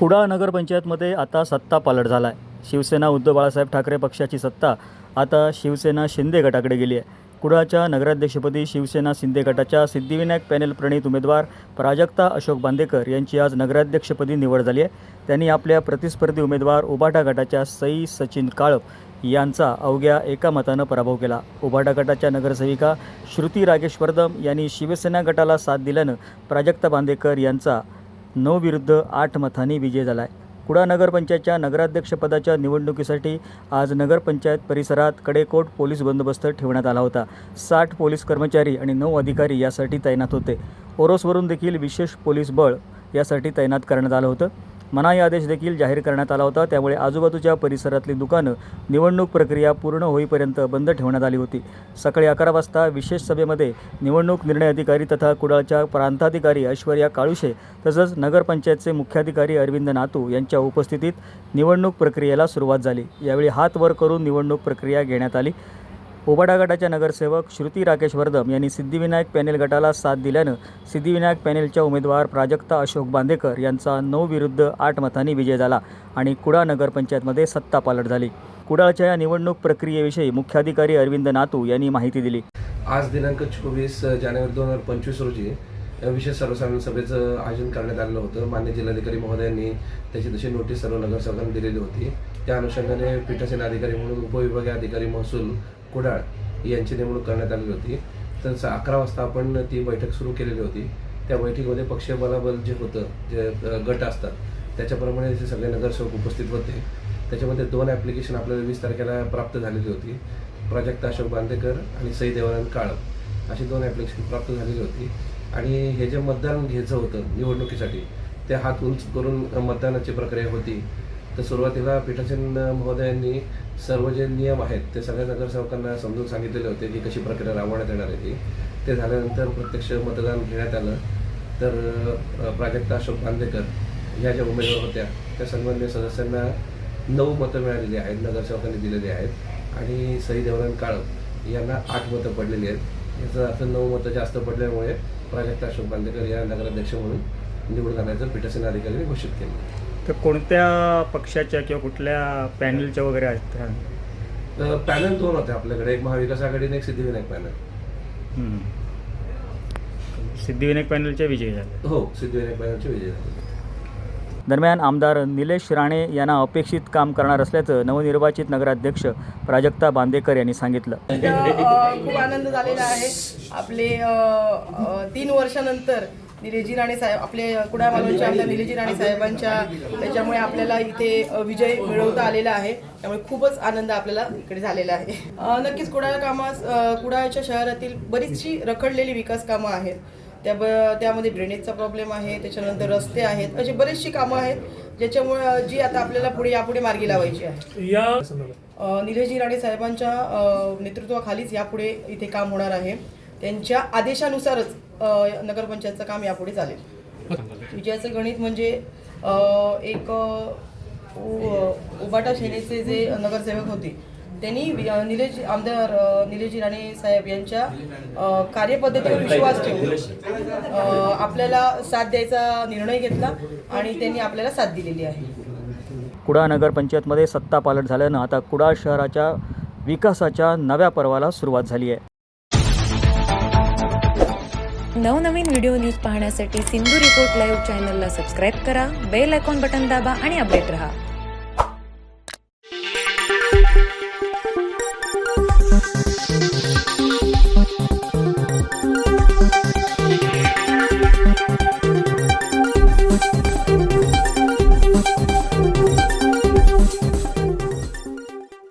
कुडाळ नगरपंचायतमध्ये आता सत्ता पालट झाला आहे शिवसेना उद्धव बाळासाहेब ठाकरे पक्षाची सत्ता आता शिवसेना शिंदे गटाकडे गेली आहे. कुडाळच्या नगराध्यक्षपदी शिवसेना शिंदे गटाच्या सिद्धिविनायक पॅनेल प्रणित उमेदवार प्राजक्ता अशोक बांदेकर यांची आज नगराध्यक्षपदी निवड झाली आहे. त्यांनी आपल्या प्रतिस्पर्धी उमेदवार उबाटा गटाच्या सई सचिन काळप यांचा अवघ्या एका मतानं पराभव केला. उबाटा गटाच्या नगरसेविका श्रुती रागेश्वरदम यांनी शिवसेना गटाला साथ दिल्यानं प्राजक्ता बांदेकर यांचा नऊ विरुद्ध आठ मतांनी विजय झाला आहे कुडा नगरपंचायतच्या नगराध्यक्षपदाच्या निवडणुकीसाठी आज नगरपंचायत परिसरात कडेकोट पोलीस बंदोबस्त ठेवण्यात आला होता. साठ पोलीस कर्मचारी आणि नऊ अधिकारी यासाठी तैनात होते. ओरोसवरून देखील विशेष पोलीस बळ यासाठी तैनात करण्यात आलं होतं. मनाई आदेश देखील जाहीर करण्यात आला होता. त्यामुळे आजूबाजूच्या परिसरातली दुकानं निवडणूक प्रक्रिया पूर्ण होईपर्यंत बंद ठेवण्यात आली होती. सकाळी अकरा वाजता विशेष सभेमध्ये निवडणूक निर्णय अधिकारी तथा कुडाळच्या प्रांताधिकारी ऐश्वर्या काळुशे तसंच नगरपंचायतचे मुख्याधिकारी अरविंद नातू यांच्या उपस्थितीत निवडणूक प्रक्रियेला सुरुवात झाली. यावेळी हात वर करून निवडणूक प्रक्रिया घेण्यात आली. ओबाडा गटाच्या नगरसेवक श्रुती राकेश वर्धम यांनी सिद्धिविनायक पॅनेल गटाला साथ दिल्यानं सिद्धिविनायक पॅनेलच्या उमेदवार प्राजक्ता अशोक बांदेकर यांचा नऊ विरुद्ध आठ मतांनी विजय झाला आणि कुडाळ नगरपंचायतमध्ये सत्ता पालट झाली. कुडाळच्या या निवडणूक प्रक्रियेविषयी मुख्याधिकारी अरविंद नातू यांनी माहिती दिली. आज दिनांक चोवीस जानेवारी दोन हजार पंचवीस रोजी विशेष सर्वसाधारण सभेचं आयोजन करण्यात आलेलं होतं. मान्य जिल्हाधिकारी महोदयांनी त्याची तशी नोटीस सर्व नगरसेवकांना दिलेली होती. त्या अनुषंगाने पीठासीन अधिकारी म्हणून उपविभागीय अधिकारी महसूल कुडाळ यांची नेमणूक करण्यात आलेली होती. तर अकरा वाजता आपण ती बैठक सुरू केलेली होती. त्या बैठकीमध्ये पक्षीय बलाबल जे होतं जे गट असतात त्याच्याप्रमाणे जे सगळे नगरसेवक उपस्थित होते. त्याच्यामध्ये दोन ॲप्लिकेशन आपल्याला वीस तारखेला प्राप्त झालेली होती. प्राजक्ता अशोक बांदेकर आणि सई देवानंद काळप अशी दोन ॲप्लिकेशन प्राप्त झालेली होती. आणि हे जे मतदान घ्यायचं होतं निवडणुकीसाठी ते हात उंच करून मतदानाची प्रक्रिया होती. तर सुरुवातीला पीठासीन महोदयांनी सर्व जे नियम आहेत ते सगळ्या नगरसेवकांना समजून सांगितलेले होते की कशी प्रक्रिया राबवण्यात येणार आहे ती. ते झाल्यानंतर प्रत्यक्ष मतदान घेण्यात आलं. तर प्राजक्ता अशोक बांदेकर ह्या ज्या उमेदवार होत्या त्या संबंधित सदस्यांना नऊ मतं मिळालेली आहेत नगरसेवकांनी दिलेली आहेत. आणि सई देवरान काळप यांना आठ मतं पडलेली आहेत. याचा अर्थ नऊ मतं जास्त पडल्यामुळे प्राजक्ता अशोक बांदेकर या नगराध्यक्ष म्हणून निवडून आणायचं पीठासीन अधिकाऱ्यांनी घोषित केलं तर कोणत्या पक्षाच्या किंवा कुठल्या पॅनलच्या वगैरे आहेत? तर पॅनल दोन होते आपल्याकडे एक महाविकास आघाडी आणि एक सिद्धिविनायक पॅनल. सिद्धिविनायक पॅनलचे विजयी झाले हो सिद्धिविनायक पॅनलचे विजय झाले दरम्यान आमदार निलेश राणे यांना अपेक्षित काम करणार असल्याचं नवनिर्वाचित नगराध्यक्ष प्राजक्ता बांदेकर यांनी सांगितलं. खूप आनंद झालेला आहे. आपले तीन वर्षानंतर निलेजी राणे साहेब आपले कुडाळ मालवणचे आमदार निलेजी राणे साहेबांच्या त्याच्यामुळे आपल्याला इथे विजय मिळवता आलेला आहे. त्यामुळे खूपच आनंद आपल्याला इकडे झालेला आहे. नक्कीच कुडाळ कामास कुडाळच्या शहरातील बरीचशी रखडलेली विकास कामं आहेत. त्या ब त्यामध्ये ड्रेनेजचा प्रॉब्लेम आहे त्याच्यानंतर रस्ते आहेत अशी बरीचशी कामं आहेत ज्याच्यामुळे जी आता आपल्याला पुढे यापुढे मार्गी लावायची आहे. या निलेशजी राणे साहेबांच्या नेतृत्वाखालीच यापुढे इथे काम होणार आहे. त्यांच्या आदेशानुसारच नगरपंचायतचं काम यापुढे चालेल. विजयाचं गणित म्हणजे एक उबाटा सेनेचे जे नगरसेवक होते त्यांनी निलेश आमदार अ, निलेशजी राणे साहेब यांच्या कार्यपद्धतीवर विश्वास ठेवून आपल्याला साथ द्यायचा निर्णय घेतला आणि त्यांनी आपल्याला साथ दिलेली आहे. कुडाळ नगरपंचायतमध्ये सत्ता पालट झाल्यानं आता कुडाळ शहराच्या विकासाच्या नव्या पर्वाला सुरुवात झाली आहे. नवनवीन व्हिडिओ न्यूज पाहण्यासाठी सिंधू रिपोर्ट लाईव्ह चॅनलला सबस्क्राईब करा बेल आयकॉन बटन दाबा आणि अपडेट रहा.